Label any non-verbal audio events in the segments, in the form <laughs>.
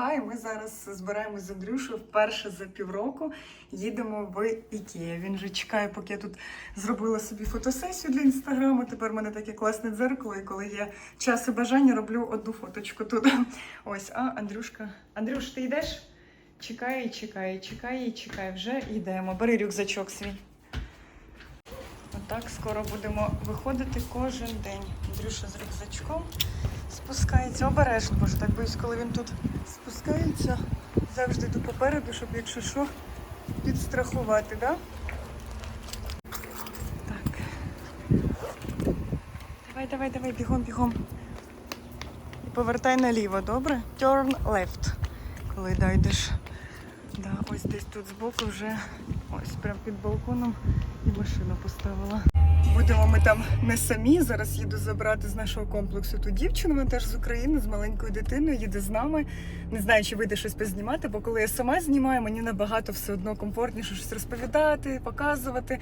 вага, і ми зараз збираємось з Андрюшою вперше за півроку. Їдемо в Ікея. Він вже чекає, поки я тут зробила собі фотосесію для інстаграму. Тепер в мене таке класне дзеркало, і коли є час і бажання, роблю одну фоточку тут. Ось, а Андрюшка. Андрюш, ти йдеш? Чекає, чекає, чекає, чекає. Вже йдемо. Бери рюкзачок свій. Отак скоро будемо виходити кожен день. Андрюша з рюкзачком спускається обережно, боже, так боюсь, коли він тут спускається. Завжди йду попереду, щоб якщо що, підстрахувати, да? Так. Давай, давай, давай, бігом, бігом. І повертай наліво, добре? Turn left. Коли дійдеш. Да, ось десь тут збоку вже ось прямо під балконом і машину поставила. Будемо ми там не самі. Зараз їду забрати з нашого комплексу ту дівчину. Вона теж з України, з маленькою дитиною, їде з нами. Не знаю, чи вийде щось познімати, бо коли я сама знімаю, мені набагато все одно комфортніше щось розповідати, показувати.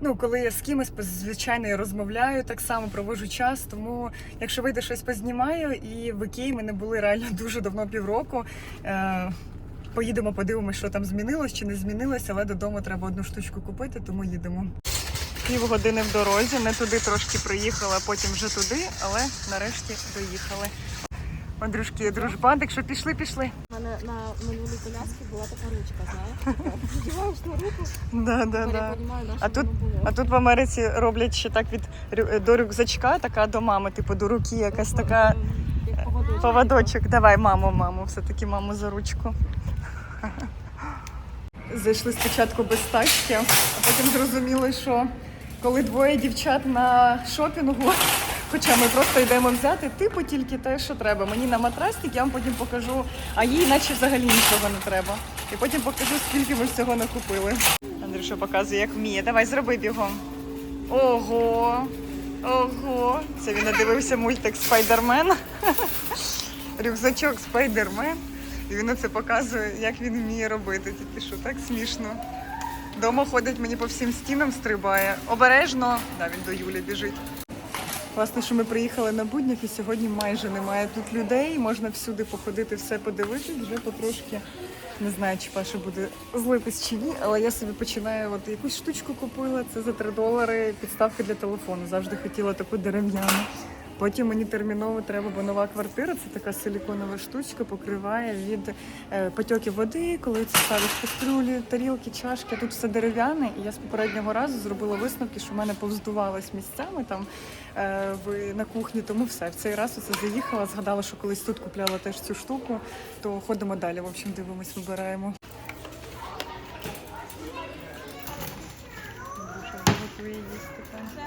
Ну, коли я з кимось, звичайно, я розмовляю, так само проводжу час. Тому, якщо вийде щось познімаю, і в Ікеї ми не були реально <laughs> дуже давно півроку. Е- Поїдемо, подивимося, що там змінилось чи не змінилось, але додому треба одну штучку купити, тому їдемо. Півгодини в дорозі, не туди трошки приїхала, потім вже туди, але нарешті доїхали. Андрюшки, дружбан, що пішли, пішли. У мене на минулій коляскі була така ручка, знаєш? Вдіваєш на руку, Да, да, да. А тут- А тут в Америці роблять ще так від рю- до рюкзачка, така до мами, типу до руки, якась така поводочок. Давай, маму, маму, все-таки маму за ручку. <laughs> Зайшли спочатку без тачки, а потім зрозуміли, що коли двоє дівчат на шопінгу, хоча ми просто йдемо взяти, типу тільки те, що треба. Мені на матрасник, я вам потім покажу, а їй наче взагалі нічого не треба. І потім покажу, скільки ми всього накупили. Андрюша показує, як вміє. Давай, зроби бігом. Ого! Ого! Це він надивився мультик Спайдермен. Рюкзачок Спайдермен. І він це показує, як він вміє робити. Тільки що так смішно. Дома ходить мені по всім стінам, стрибає. Обережно. Да, він до Юлі біжить. Власне, що ми приїхали на буднях і сьогодні майже немає тут людей. Можна всюди походити, все подивитись, вже потрошки. Не знаю, чи Паша буде злитись чи ні, але я собі починаю от якусь штучку купила. Це за 3 долари підставки для телефону. Завжди хотіла таку дерев'яну. Потім мені терміново треба, бо нова квартира це така силіконова штучка, покриває від е, потьоків води, коли це ставиш кастрюлі, тарілки, чашки. Тут все дерев'яне, і я з попереднього разу зробила висновки, що в мене повздувалось місцями там е, в на кухні. Тому все в цей раз оце заїхала. Згадала, що колись тут купляла теж цю штуку. То ходимо далі. В общем, дивимось, вибираємо. Дуже готує їсти там.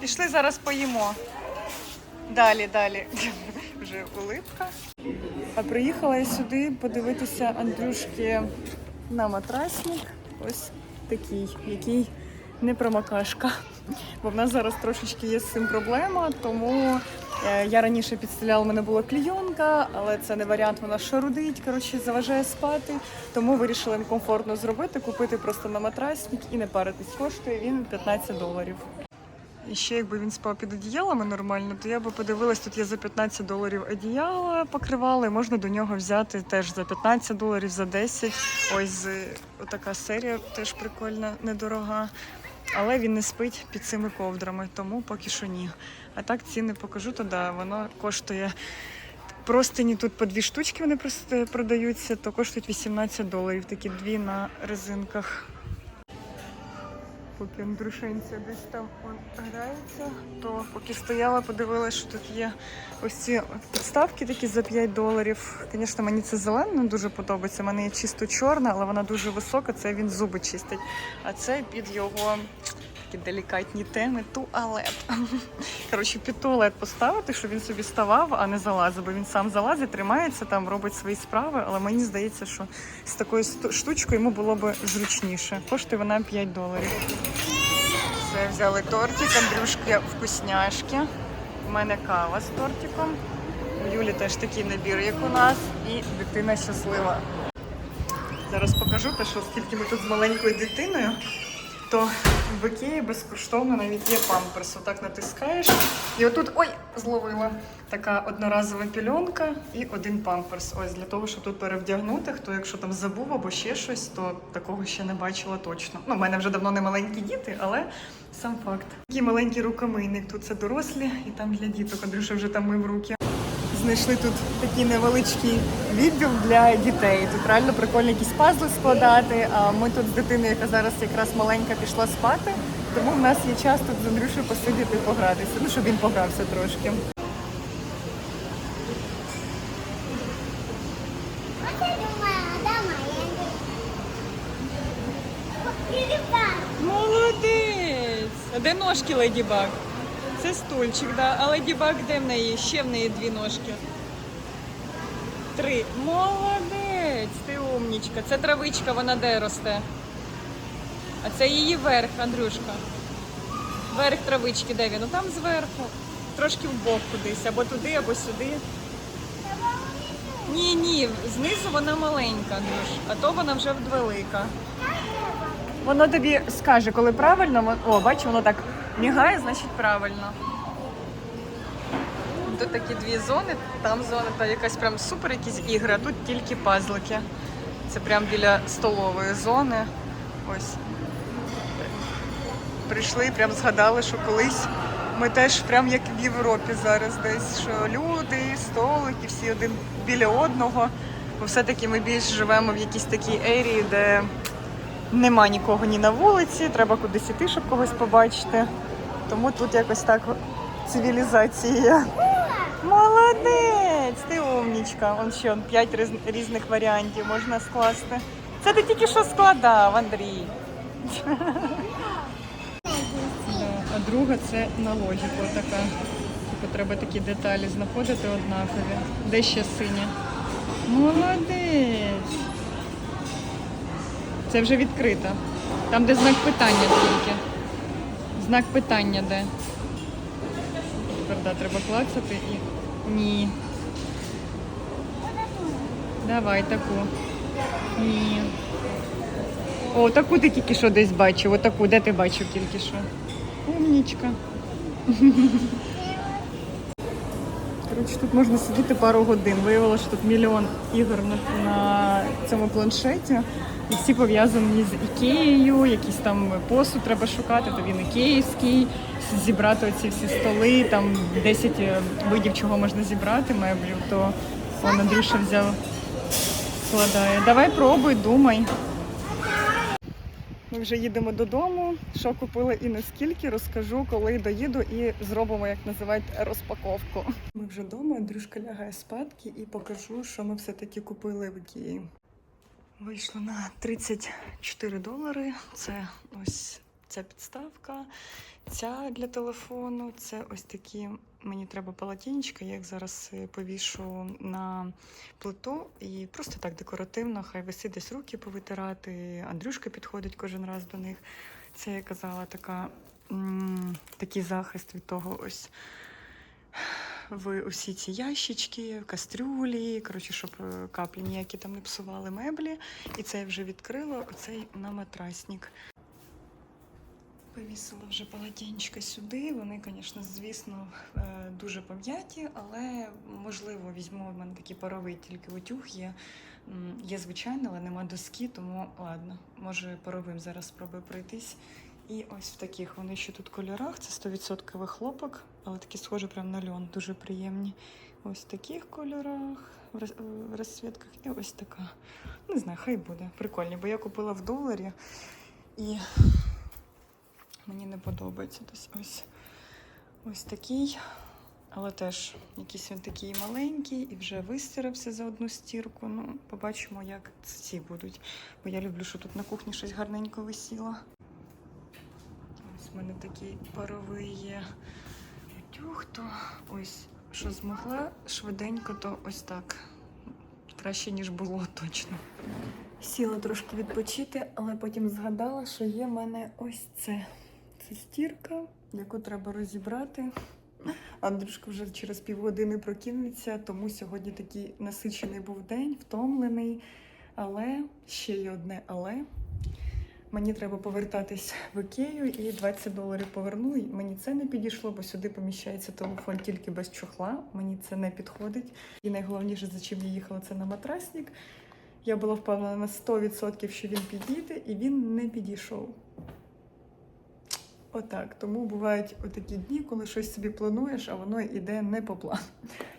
Пішли зараз поїмо. Далі, далі. <laughs> Вже улипка. А приїхала я сюди подивитися Андрюшки на матрасник. Ось такий, який не промокашка. Бо в нас зараз трошечки є з цим проблема, тому е, я раніше підстеляла, у мене була клійонка, але це не варіант, вона шарудить, коротше, заважає спати. Тому вирішила некомфортно зробити, купити просто на матрасник і не паритись. Коштує він 15 доларів. І ще якби він спав під одіялами нормально, то я би подивилась, тут є за 15 доларів одіяла покривали. Можна до нього взяти теж за 15 доларів, за 10. Ось отака серія теж прикольна, недорога. Але він не спить під цими ковдрами, тому поки що ні. А так ціни покажу, то да, воно коштує. Простині тут по дві штучки вони просто продаються, то коштують 18 доларів, такі дві на резинках. Поки Андрюшенця десь там грається, то поки стояла, подивилася, що тут є ось ці підставки такі за 5 доларів. Звісно, мені це зелена дуже подобається. У мене є чисто чорна, але вона дуже висока, це він зуби чистить. А це під його такі делікатні теми туалет. Коротше, під туалет поставити, щоб він собі ставав, а не залазив, бо він сам залазить, тримається там, робить свої справи, але мені здається, що з такою штучкою йому було б зручніше. Коштує вона 5 доларів. Все, взяли тортик, Андрюшки вкусняшки. У мене кава з тортиком. У Юлі теж такий набір, як у нас, і дитина щаслива. Зараз покажу те, що скільки ми тут з маленькою дитиною. То в Ікеї безкоштовно навіть є памперс. Отак натискаєш. І отут ой, зловила така одноразова пільонка і один памперс. Ось для того, щоб тут перевдягнути. Хто, якщо там забув або ще щось, то такого ще не бачила точно. Ну, в мене вже давно не маленькі діти, але сам факт. Такий маленький рукомийник. Тут це дорослі, і там для діток. Андрюша вже там мив руки. Знайшли тут такий невеличкий відділ для дітей. Тут реально прикольно якісь пазли складати. А ми тут з дитиною, яка зараз якраз маленька, пішла спати. Тому в нас є час тут з Андрюшею посидіти і погратися. Ну, щоб він погрався трошки. Молодець! А де ножки Леді Баг? Це стульчик, да. А Леді Баг де в неї? Ще в неї дві ножки. Три. Молодець! Ти умнічка. Це травичка, вона де росте? А це її верх, Андрюшка. Верх травички, де він? Ну там зверху. Трошки вбок кудись, або туди, або сюди. Ні, ні, знизу вона маленька, Андрюш, а то вона вже велика. Воно тобі скаже, коли правильно, о, бач, воно так мігає, значить правильно. Тут такі дві зони, там зона та якась прям супер якісь ігри, а тут тільки пазлики. Це прям біля столової зони. Ось. Прийшли і прям згадали, що колись ми теж прям як в Європі зараз десь, що люди, столики, всі один біля одного. Бо все-таки ми більш живемо в якійсь такій ерії, де нема нікого ні на вулиці, треба кудись іти, щоб когось побачити. Тому тут якось так цивілізація. Молодець! Ти умнічка. Вон ще он, п'ять різ- різних варіантів можна скласти. Це ти тільки що складав, Андрій. А друга це на логіку така. Типу треба такі деталі знаходити однакові. Де ще синя? Молодець. Це вже відкрита. Там, де знак питання тільки. Знак питання де. Правда, треба клацати і. Ні. Давай таку. Ні. О, таку ти тільки що десь бачив. Отаку, де ти бачив тільки що? Умнічка. Коротше, тут можна сидіти пару годин. Виявилося, що тут мільйон ігор на, на цьому планшеті. І всі пов'язані з Ікеєю, якийсь там посуд треба шукати, то він ікеївський, зібрати оці всі столи, там 10 видів чого можна зібрати, меблів, то Андрюша взяв, складає. Давай пробуй, думай. Ми вже їдемо додому. Що купили і наскільки, розкажу, коли доїду і зробимо, як називають, розпаковку. Ми вже вдома, Андрюшка лягає спадки і покажу, що ми все-таки купили в Кії. Вийшло на 34 долари. Це ось ця підставка, ця для телефону. Це ось такі. Мені треба полотенечка, я їх зараз е, повішу на плиту і просто так декоративно, хай висить десь руки повитирати. Андрюшка підходить кожен раз до них. Це я казала така, такий захист від того ось. В усі ці ящички, кастрюлі, коротше, щоб е, каплі ніякі там не псували меблі. І це я вже відкрила, оцей на матрасник. Повісила вже полотенчика сюди. Вони, звісно, звісно, е, дуже пом'яті, але можливо візьму. У мене такий паровий тільки утюг є. Є звичайний, але нема доски, тому ладно, може паровим зараз спробую пройтись. І ось в таких вони ще тут кольорах. Це 100% хлопок, але такі схожі прям на льон, дуже приємні. Ось в таких кольорах, в роз- в розцвітках, і ось така. Не знаю, хай буде. Прикольні, бо я купила в доларі і мені не подобається. Ось ось, ось такий. Але теж якийсь він такий маленький і вже вистирався за одну стірку. Ну, побачимо, як ці будуть. Бо я люблю, що тут на кухні щось гарненько висіло. Ось в мене такий паровий є утюг, то ось що змогла швиденько, то ось так. Краще, ніж було точно. Сіла трошки відпочити, але потім згадала, що є в мене ось це. Це стірка, яку треба розібрати. Андрюшка вже через півгодини прокинеться, тому сьогодні такий насичений був день, втомлений. Але ще є одне але. Мені треба повертатись в Ікею і 20 доларів повернули. Мені це не підійшло, бо сюди поміщається телефон тільки без чохла. Мені це не підходить. І найголовніше, за чим я їхала, це на матрасник. Я була впевнена на 100%, що він підійде, і він не підійшов. Отак. Тому бувають отакі дні, коли щось собі плануєш, а воно йде не по плану.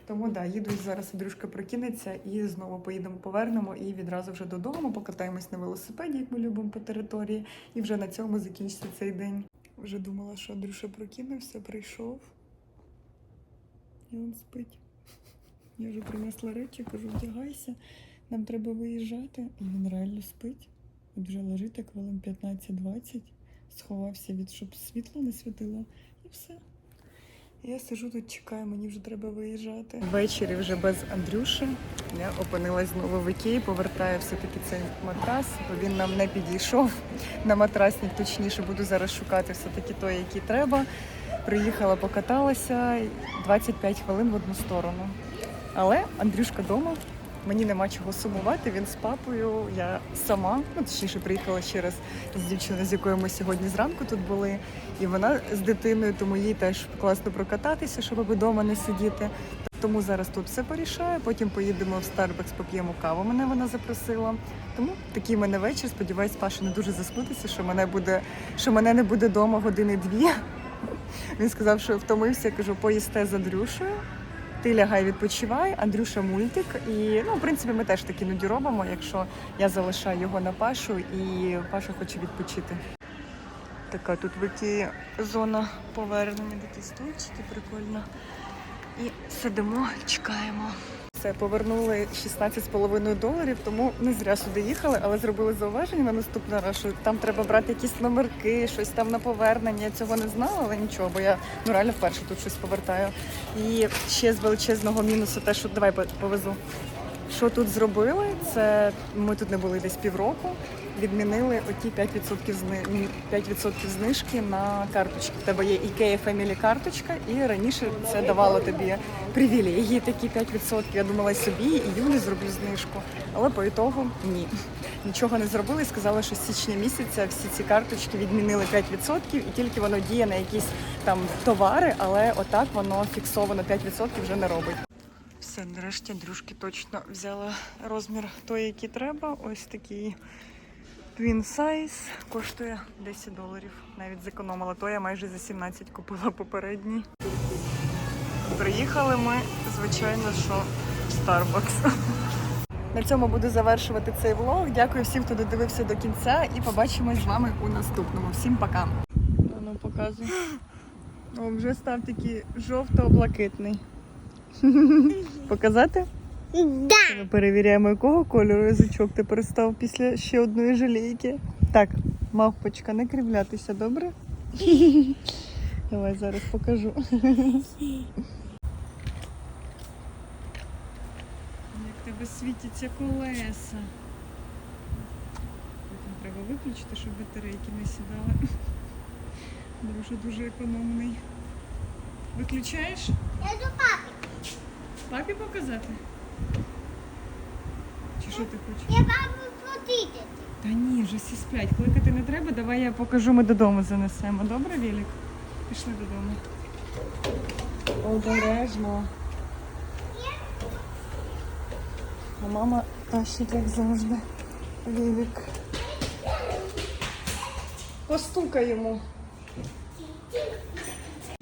Тому да, їду зараз, Андрюшка прокинеться і знову поїдемо, повернемо і відразу вже додому, покатаємось на велосипеді, як ми любимо по території, і вже на цьому закінчиться цей день. Вже думала, що Андрюша прокинувся, прийшов. І він спить. Я вже принесла речі, кажу, вдягайся, нам треба виїжджати. І він реально спить. От вже лежить так хвилин 15-20, сховався від, щоб світло не світило, і все. Я сижу тут, чекаю, мені вже треба виїжджати. Ввечері вже без Андрюші. Я опинилась знову в Ікеї, повертаю все-таки цей матрас, бо він нам не підійшов. На матрасник точніше буду зараз шукати все-таки той, який треба. Приїхала, покаталася 25 хвилин в одну сторону. Але Андрюшка вдома. Мені нема чого сумувати. Він з папою. Я сама, ну точніше, приїхала ще раз з дівчиною, з якою ми сьогодні зранку тут були. І вона з дитиною, тому їй теж класно прокататися, щоб вдома не сидіти. Тому зараз тут все порішаю. Потім поїдемо в Starbucks, поп'ємо каву. Мене вона запросила. Тому такий мене вечір. Сподіваюсь, Паша не дуже засмутиться, що мене буде, що мене не буде вдома години дві. Він сказав, що втомився. Я кажу, поїсте з Андрюшею. Ти лягай, відпочивай, Андрюша мультик. І ну, в принципі, ми теж такі нуді робимо, якщо я залишаю його на Пашу і Паша хоче відпочити. Така тут в Ікії зона повернення, такі стульчики, прикольно. І сидимо, чекаємо. Все, повернули 16,5 доларів, тому не зря сюди їхали, але зробили зауваження на наступний раз, що там треба брати якісь номерки, щось там на повернення. Я цього не знала, але нічого, бо я ну реально вперше тут щось повертаю. І ще з величезного мінусу, те, що давай повезу. Що тут зробили? Це ми тут не були десь півроку. Відмінили оті 5% зни... 5% знижки на карточки. В тебе є IKEA Family карточка, і раніше це давало тобі привілегії такі 5%. Я думала собі і Юлі зроблю знижку. Але по ітогу ні. Нічого не зробили. Сказали, що з січня місяця всі ці карточки відмінили 5% і тільки воно діє на якісь там товари, але отак воно фіксовано 5% вже не робить. Все, нарешті дружки точно взяла розмір той, який треба. Ось такий twin size. Коштує 10 доларів. Навіть зекономила. То я майже за 17 купила попередній. Приїхали ми, звичайно, що в Starbucks. На цьому буду завершувати цей влог. Дякую всім, хто додивився до кінця, і побачимось з вами у наступному. Всім пока. Ну, показуй. О, вже став такий жовто-блакитний. Показати? Да. Ми перевіряємо, якого кольору язичок тепер став після ще одної жалійки. Так, мавпочка, не кривлятися, добре? <laughs> Давай зараз покажу. Як тебе світяться колеса. Потім треба виключити, щоб батарейки не сідали. Дуже дуже економний. Виключаєш? Я до папи. Папі показати? Чи що ти хочеш? Я папу крутити. Та ні, вже всі сплять. Кликати не треба, давай я покажу, ми додому занесемо. Добре, Вілік? Пішли додому. Обережно. А мама тащить, як завжди. Вілік. Постукай йому.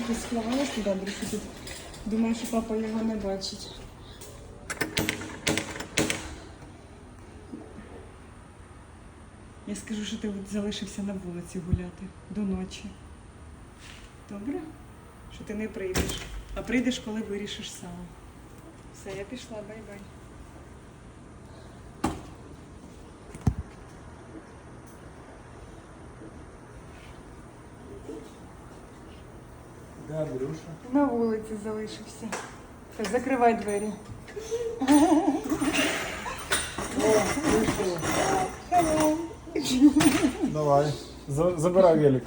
Ти туди, Андрюша, тут. Думаю, що папа його не бачить. Я скажу, що ти от залишився на вулиці гуляти до ночі. Добре? Що ти не прийдеш. А прийдеш, коли вирішиш сам. Все, я пішла, бай-бай. Да, Андрюша. На вулиці залишився. Так, закривай двері. Давай. Забирай велик.